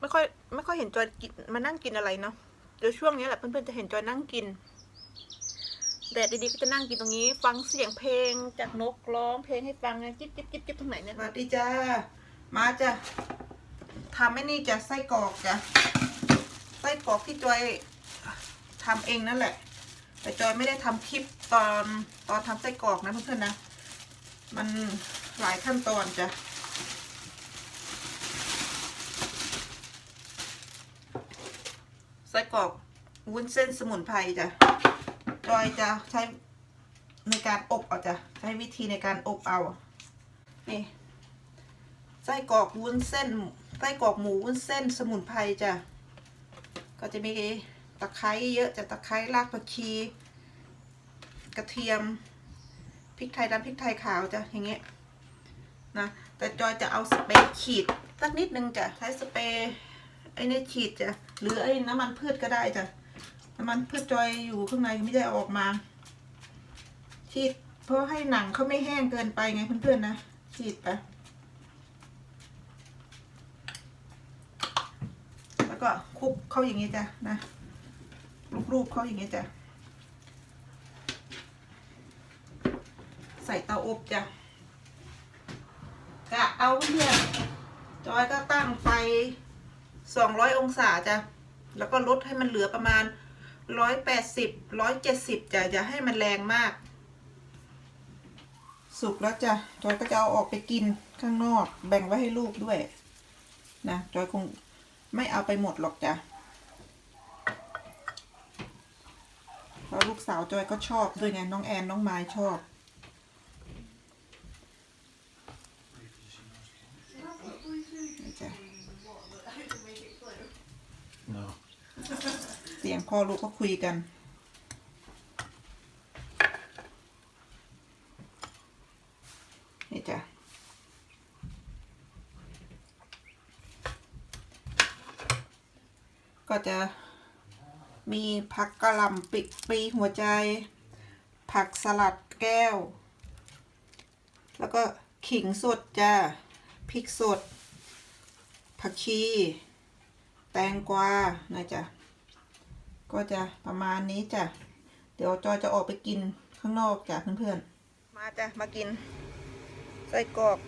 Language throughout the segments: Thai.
ไม่ค่อยไม่ค่อยเห็นจอยกินมานั่งกินอะไรเนาะเดี๋ยวช่วงนี้แหละเพื่อนๆจะเห็นจอยนั่งกินแดดดีๆก็จะนั่งกินตรงนี้ ฟังเสียงเพลงจากนกร้องเพลงให้ฟังจิ๊บจิ๊บจิ๊บจิ๊บตรงไหนเนี่ยสวัสดีจ้ามาจ้ะทำไอ้นี่จ้ะไส้กรอกจ้ะไส้กรอกที่จอยทำเองนั่นแหละ แต่จอยไม่ได้ทำคลิปตอนตอนทำไส้กรอกนะเพื่อนๆนะ มันหลายขั้นตอนจ้ะ ส้กรอกวุ้นเส้นสมุนไพรจ้ะจอยจะใช้ในการอบเอาจ้ะใช้วิธีในการอบเอา นี่ไส้กรอกวุ้นเส้นไส้กรอกหมูวุ้นเส้นสมุนไพรจ้ะก็จะมีตะไคร้เยอะจะตะไคร้รากผักชี กระเทียมพริกไทยดำพริกไทยขาวจ้ะอย่างเงี้ยนะแต่จอยจะเอาสเปรย์ฉีดสักนิดนึงจ้ะใช้สเปรย์ ไอ้นี่ฉีดจ้ะหรือไอ้น้ำมันพืชก็ได้จ้ะน้ำมันพืชจอยอยู่ข้างในไม่ได้ออกมา ฉีดเพราะให้หนังเขาไม่แห้งเกินไปไงเพื่อนๆนะฉีดไปแล้วก็คลุกเข้าอย่างนี้จ้ะนะรูปๆเข้าอย่างนี้จ้ะใส่เตาอบจ้ะกะเอาเพื่อนจอยก็ตั้งไฟ สองร้อยองศาจ้ะแล้วก็ลดให้มันเหลือประมาณร้อยแปดสิบร้อยเจ็ดสิบจ้ะอย่าให้มันแรงมาก สุกแล้วจ้ะจอยก็จะเอาออกไปกินข้างนอก แบ่งไว้ให้ลูกด้วยนะจอยคงไม่เอาไปหมดหรอกจ้ะเพราะลูกสาวจอยก็ชอบด้วยไงน้องแอนน้องไม้ชอบ นี่จ้ะ No. เสียง พ่อลูกก็คุยกัน นี่จ้ะก็จะมีผักกะหล่ำปิปรีหัวใจ ผักสลัดแก้ว แล้วก็ขิงสดจ้ะพริกสด ผักชี แตงกวานะจ๊ะ ก็จะประมาณนี้จ้ะ เดี๋ยวจอยจะออกไปกินข้างนอกจ้ะเพื่อนๆ มาจ้ะมากิน ไส้กรอก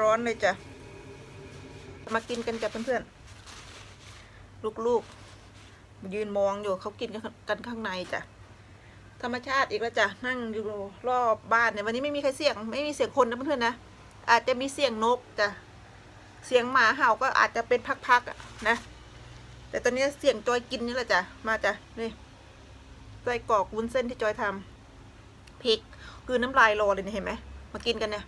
ร้อนๆเลยจ้ะ มากินกันจ้ะเพื่อนๆ ลูกๆ ยืนมองอยู่เขากินกันข้างในจ้ะ ธรรมชาติอีกแล้วจ้ะ นั่งอยู่รอบบ้านเนี่ยวันนี้ไม่มีใครเสียง ไม่มีเสียงคนนะเพื่อนๆนะ อาจจะมีเสียงนกจ้ะ เสียงหมาเห่าก็อาจจะเป็นพักๆนะ แต่ตอนนี้เสียงจอยกินนี่แหละจ้ะ มาจ้ะ นี่ไส้กรอกวุ้นเส้นที่จอยทำพริกคือน้ำลายรอเลยเนี่ยเห็นไหม มากินกันเนี่ย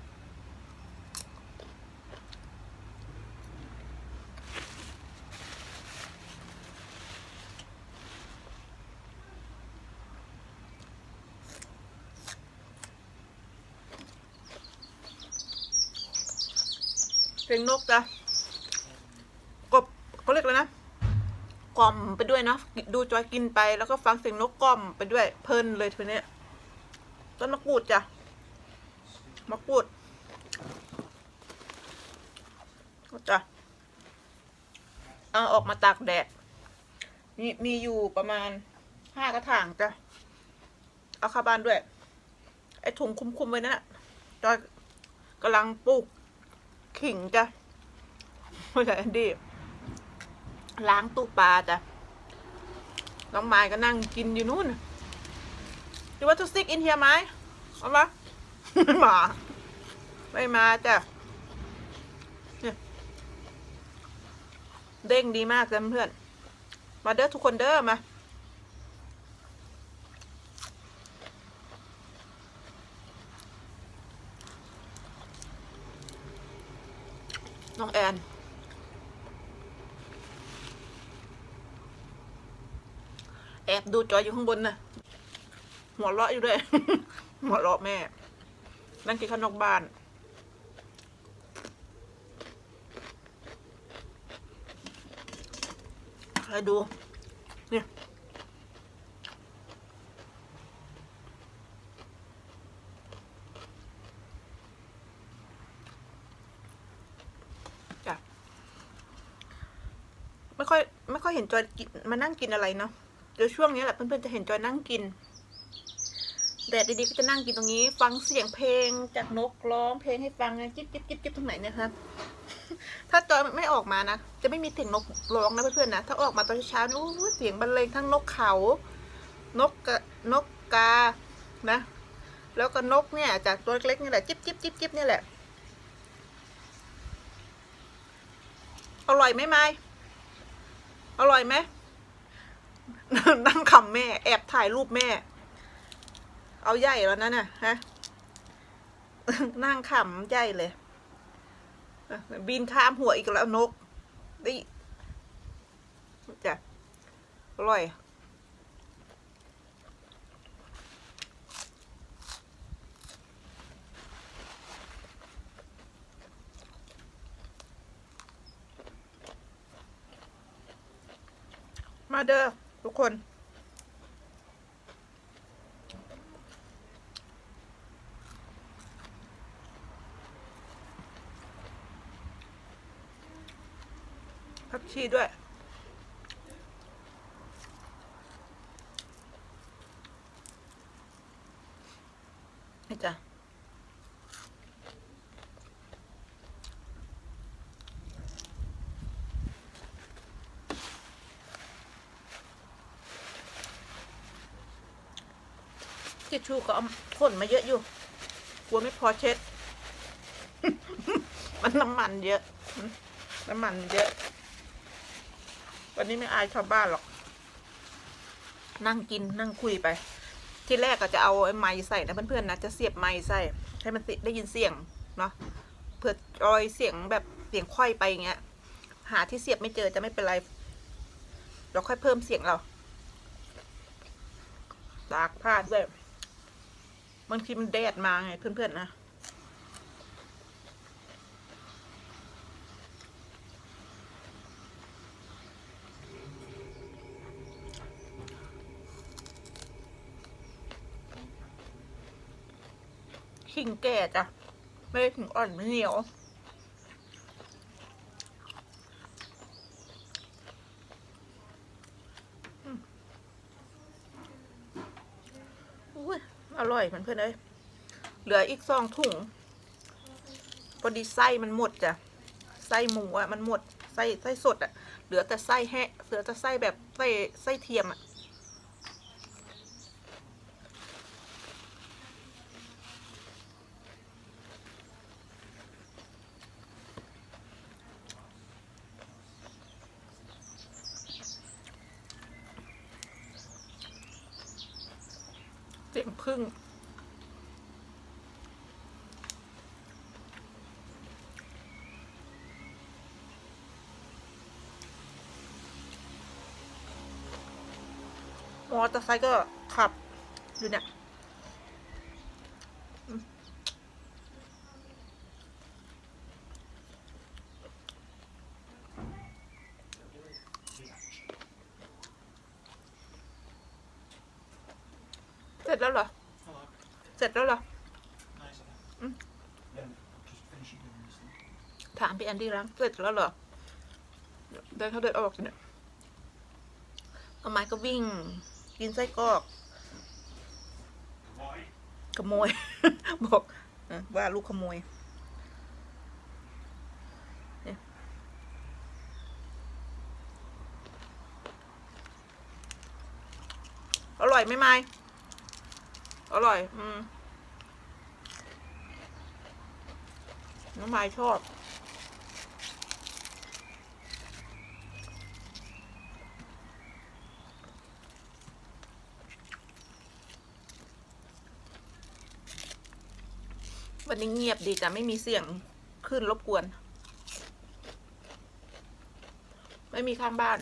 เสียงนกจ้ะ กบเขาเรียกอะไรนะ กล่อมไปด้วยเนาะดูจอยกินไปแล้วก็ฟังเสียงนกกล่อมไปด้วยเพลินเลยทีเนี้ยต้นมะกรูดจ้ะมะกรูดก็จ้ะเอาออกมาตากแดดมีมีอยู่ประมาณห้ากระถางจ้ะเอาเข้าบ้านด้วย ไอ้ถุงคุ้มๆไว้นั่นน่ะจอยกำลังปลูกขิงจ้ะไม่ใช่แอนดี้ ล้างตู้ปลาจ้ะน้องไม้ก็นั่งกินอยู่นู่นดูว่าทุกซิกอินเฮียไหมเอามาไม่มาไม่มาจ้ะเด้งดีมากจ้ะเพื่อน มาเด้อทุกคนเด้อมาน้องแอน แอบดูจอยอยู่ข้างบนน่ะหัวเราะอยู่ด้วย หัวเราะแม่ นั่งกินข้าวนอกบ้านใครดูเนี่ยจ้ะค่อย ไม่ค่อยเห็นจอยกินมานั่งกินอะไรเนาะ เดี๋ยวช่วงนี้แหละเพื่อนๆจะเห็นจอยนั่งกินแดดดีๆก็จะนั่งกินตรงนี้ ฟังเสียงเพลงจากนกร้องเพลงให้ฟังนะจิ๊บจิ๊บจิ๊บจิ๊บตรงไหนนะครับถ้าจอยไม่ออกมานะจะไม่มีเสียงนกร้องนะเพื่อนๆนะถ้าออกมาตอนเช้านี่โอ้เสียงบรรเลงทั้งนกเขา นกกะนกกานะ แล้วก็นกเนี่ย จากตัวเล็กๆนี่แหละจิ๊บจิ๊บจิ๊บจิ๊บนี่แหละอร่อยไหมไม้อร่อยไหม นั่งขำแม่ แอบถ่ายรูปแม่ เอาใหญ่แล้วนั่นน่ะฮะนั่งขำใหญ่เลย บินข้ามหัวอีกแล้วนกดิจ้ะอร่อยมาเด้อ ทุกคน ผักชีด้วย ทิชชู่ก็เอาขนมาเยอะอยู่ กลัวไม่พอเช็ด มันน้ำมันเยอะ น้ำมันเยอะ วันนี้ไม่อายชาวบ้านหรอก นั่งกินนั่งคุยไป ที่แรกก็จะเอาไอ้ไม้ใส่นะเพื่อนๆนะ จะเสียบไม้ใส่ ให้มันได้ยินเสียงเนาะเผื่อจอยเสียงแบบเสียงค่อยไปอย่างเงี้ย หาที่เสียบไม่เจอจะไม่เป็นไร เราค่อยเพิ่มเสียงเราตากผ้าด้วย บางทีมันแดดมาไงเพื่อนๆนะขิงแก่จ้ะไม่ถึงอ่อนไม่เหนียว อืม อุ้ยอร่อยเพื่อนๆเอ้ยเหลืออีกสองถุงพอดีไส้มันหมดจ้ะไส้หมูอะมันหมดไส้ไส้สดอะเหลือแต่ไส้แห้เหลือแต่ไส้แบบไส้ไส้เทียมอะ มอเตอร์ไซค์ก็ขับอยู่เนี่ยเสร็จแล้วเหรอ เสร็จแล้วเหรอ ถามพี่แอนดี้แล้วเสร็จแล้วเหรอ เดินเขาเดินออกเนี่ยก็ไม้ก็วิ่ง กินไส้กรอกขโมย บอกอว่าลูกขโมยอร่อยไหมไม้อร่อย อืมน้องไม้ชอบ วันนี้เงียบดีจ้ะไม่มีเสียงขึ้นรบกวน ไม่มีข้างบ้าน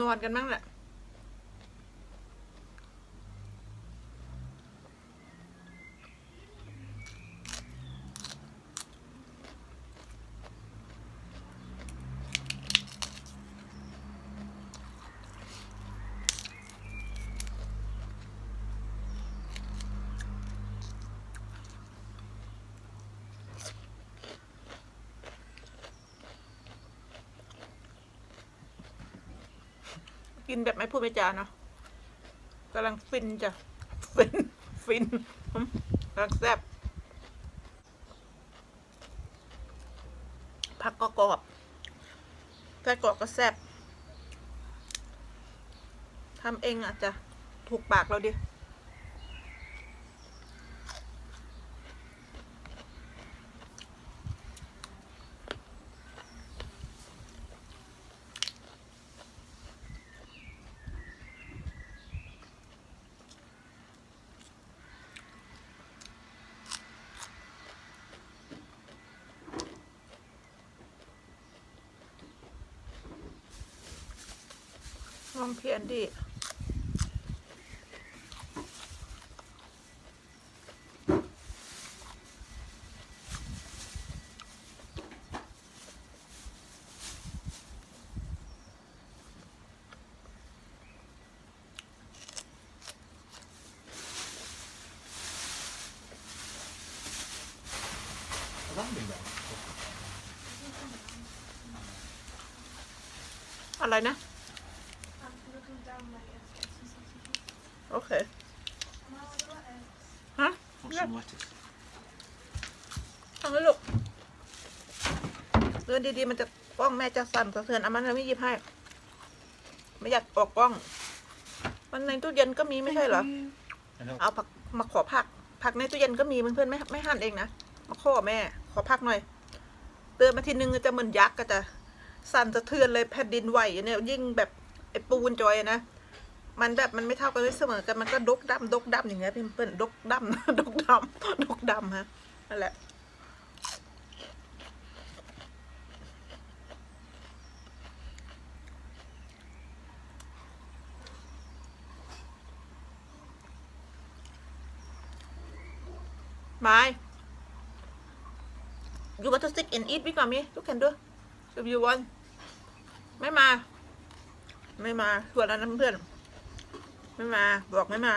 นอนกันบ้างแหละ กินแบบไม่พูดไม่จาเนาะกำลังฟินจ้ะ ฟิน ฟินกำลังแซ่บผักก็กรอบไส้กรอกก็แซ่บทำเองอะจ้ะ ถูกปากเราดิ ลองเพียนดิอะไรนะ โอเค ฮะ Want Yeah. some lettuce? ทำเลยลูกเดิ นดีๆมันจะกล้องแม่จะสั่นสะเทือนเอามันไม่หยิบให้ ไม่อยากออกกล้อง มันในตู้เย็นก็มีไม่ใช่เหรอ I know. เอาผักมาขอผัก ผักในตู้เย็นก็มีเพื่อนๆไม่ไม่หั่นเองนะ มาขอแม่ ขอผักหน่อย เตือนมาทีนึงจะเหมือนยักษ์ก็จะสั่นสะเทือนเลยแผ่นดินไหวเนี่ยยิ่งแบบไอ้ปูนจอยอะนะมันแบบมันไม่เท่ากันไม่เสมอกันมันก็ดกดำดกดำอย่างเงี้ยเพื่อนๆดกดำดกดำดกดำฮะนั่นแหละ Mai, you want to sit and eat with mommy? You can do. If you want. ไม่มา ไม่มาชวนแล้วนะเพื่อน ไม่มา บอกไม่มา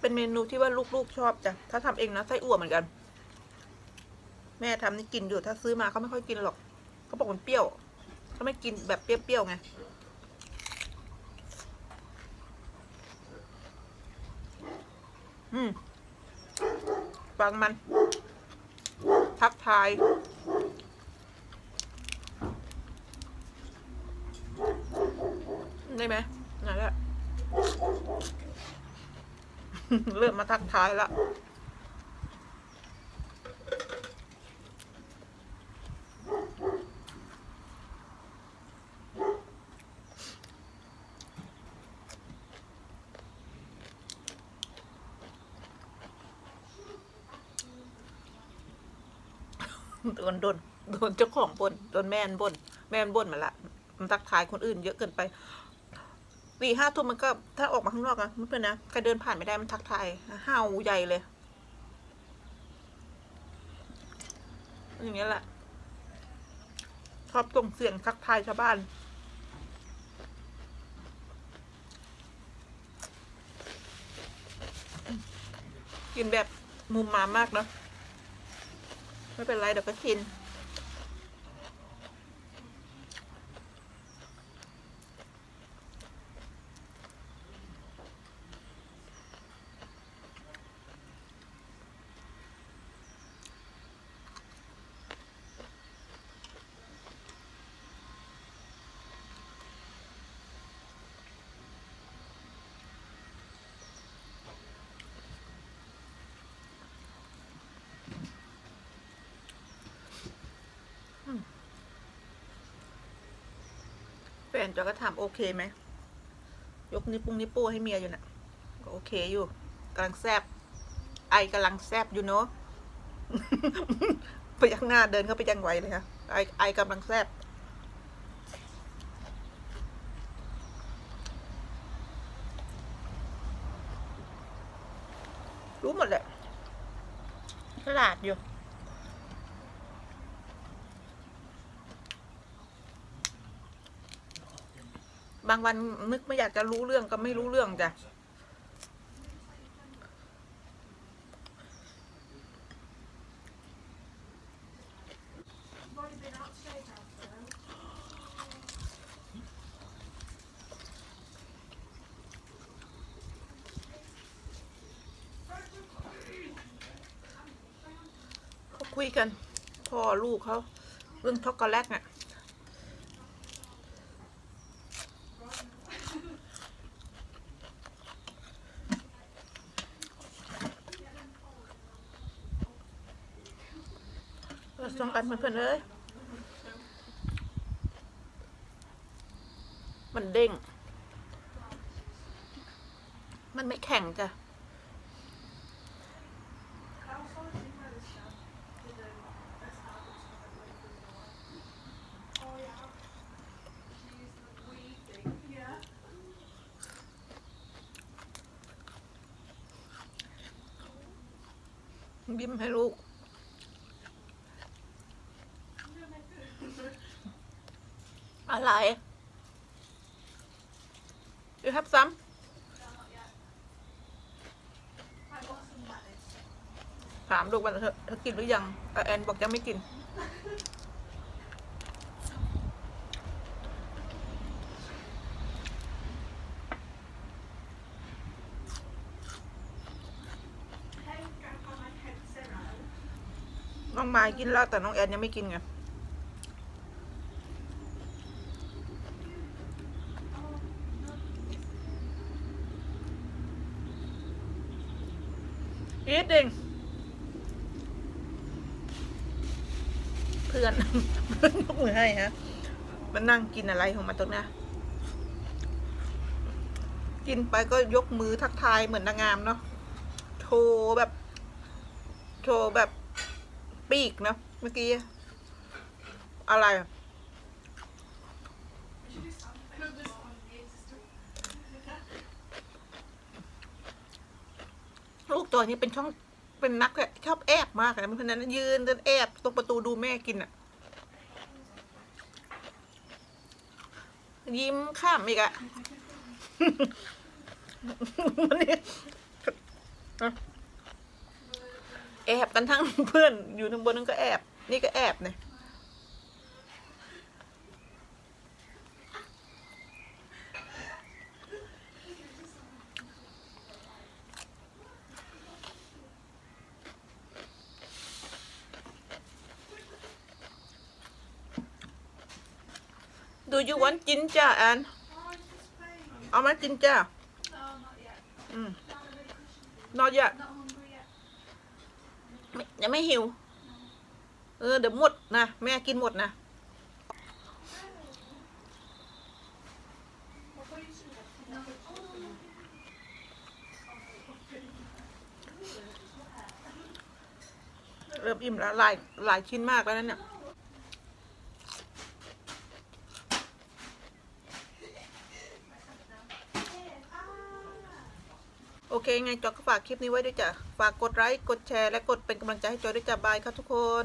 เป็นเมนูที่ว่าลูกๆชอบจ้ะ ถ้าทำเองนะไส้อั่วเหมือนกัน แม่ทำนี่กินอยู่ ถ้าซื้อมาเขาไม่ค่อยกินหรอก เขาบอกมันเปรี้ยว เขาไม่กินแบบเปรี้ยวๆไงอืมฟังมัน ทักทาย ได้ไหมนั่นแหละ เริ่มมาทักทายแล้ว นโดนโดนเจ้าของบนโดนแม่นบนแม่นบนมาละมันทักทายคนอื่นเยอะเกินไปสี่ห้าทุ่มมันก็ถ้าออกมาข้างนอกอะไม่เป็นนะใครเดินผ่านไม่ได้มันทักทายห้าวใหญ่เลยอย่างเงี้ยแหละชอบส่งเสียงทักทายชาวบ้านกินแบบมุมมามากเนาะ ไม่เป็นไรเดี๋ยวก็ชิน นจอยก็ถามโอเคไหม ยกนิ้วปุ้งนิ้วโป้ให้เมียอยู่นะ่ะก็โอเคอยู่กำลังแซบไอกำลังแซบอยู่เนาะไปยังหน้าเดินเข้าไปยังไหวเลยค่ะไอไอกำลังแซบรู้หมดแหละฉลาดอยู่ บางวันนึกไม่อยากจะรู้เรื่องก็ไม่รู้เรื่องจ้ะคุยกันพ่อลูกเขาเรื่องช็อกโกแลตเนี่ย กันเพื่อนๆเลยมันเด้ง มันไม่แข็งจ้ะยิ้มให้ลูก อะไร You have some ถามลูกว่าเธอเธอกินหรือยังแต่แอนบอกยังไม่กิน น้องมายกินแล้วแต่น้องแอนยังไม่กินไง อีทเองเพื่ อนเพื่อน ยกมือให้ฮะ มันนั่งกินอะไรของมันตรงนี้กินไปก็ยกมือทักทายเหมือนนางงามเนาะ โชว์แบบ โชว์แบบปีกเนาะเมื่อกี้ อะไรลูกตัวนี้เป็นช่องเป็นนักแบบชอบแอบมากเลยเพราะฉะนั้นยืนเดินแอบตรงประตูดูแม่กินอะ ยิ้มข้ามอีกอะวันนี้อะแอบกันทั้งเพื่อนอยู่ทั้งบนนั้นก็แอบ นี่ก็แอบเนี่ย you want ginger and เอาไหม ginger อืม not yet ยังไม่หิว เออ เดี๋ยวหมดนะ แม่กินหมดนะเริ่มอิ่มแล้วหลายหลายชิ้นมากแล้วนั่นเนี่ย อเคไงจอยก็ฝากคลิปนี้ไว้ด้วยจ้ะ ฝากกดไลค์ กดแชร์ และกดเป็นกำลังใจให้จอยด้วยจ้ะบายครับทุกคน